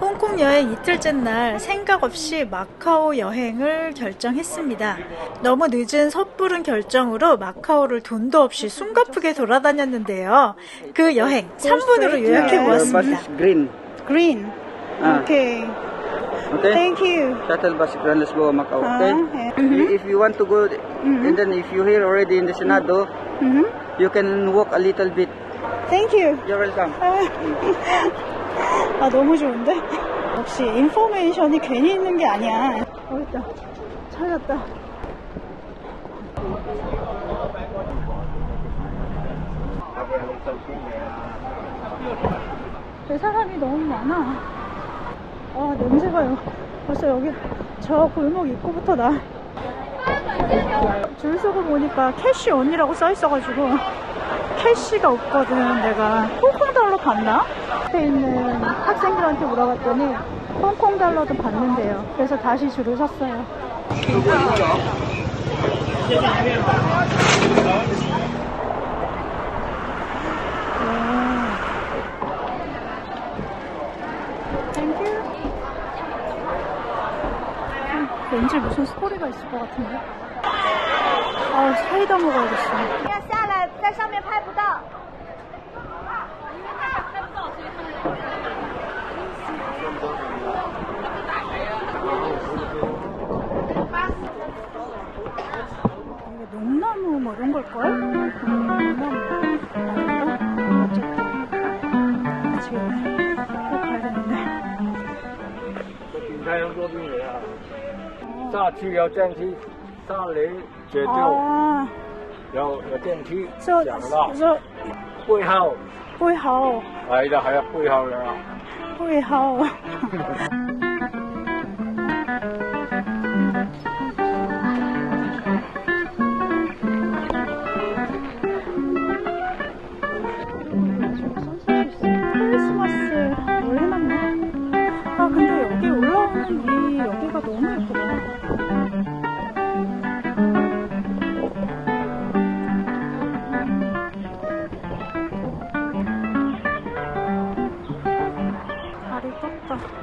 홍콩 여행 이틀째 날 생각 없이 마카오 여행을 결정했습니다. 너무 늦은 섣부른 결정으로 마카오를 돈도 없이 숨가쁘게 돌아다녔는데요. 그 여행 3분으로 요약해 보았습니다. green. Green. Ah. Okay. Okay? Thank you. Shuttle bus Grand Lisboa, Macau. Ah, Okay? yeah. If you want to go, and then if you're here already in the Senado, Mhm. you can walk a little bit. Thank you. You're welcome. 아 너무 좋은데? 역시 인포메이션이 괜히 있는 게 아니야. 어 있다. 찾았다. 왜 사람이 너무 많아? 아 냄새가요. 벌써 여기 저 골목 입구부터 나. 줄 서고 보니까 캐시 언니라고 써 있어가지고 캐시가 없거든. 내가 홍콩 달러 받나? 앞에 있는 학생들한테 물어봤더니 홍콩 달러도 받는데요. 그래서 다시 줄을 섰어요. 왠지 무슨 스토리가 있을 것 같은데. 아, 사이다 먹어야겠어. 농나무 뭐 이런 걸걸? 음, 농나무 아닌가? 어쨌든 미치겠네 꼭 가야 되는데 顶太阳做冰人啊，下去要电梯，上来解救， 아, 要有电梯， 저, 想到 저, 背后 뿌이하오, 来的还要背后 아 근데 여기 올라오는 이 여기가 너무 예쁘다. 달이 떴다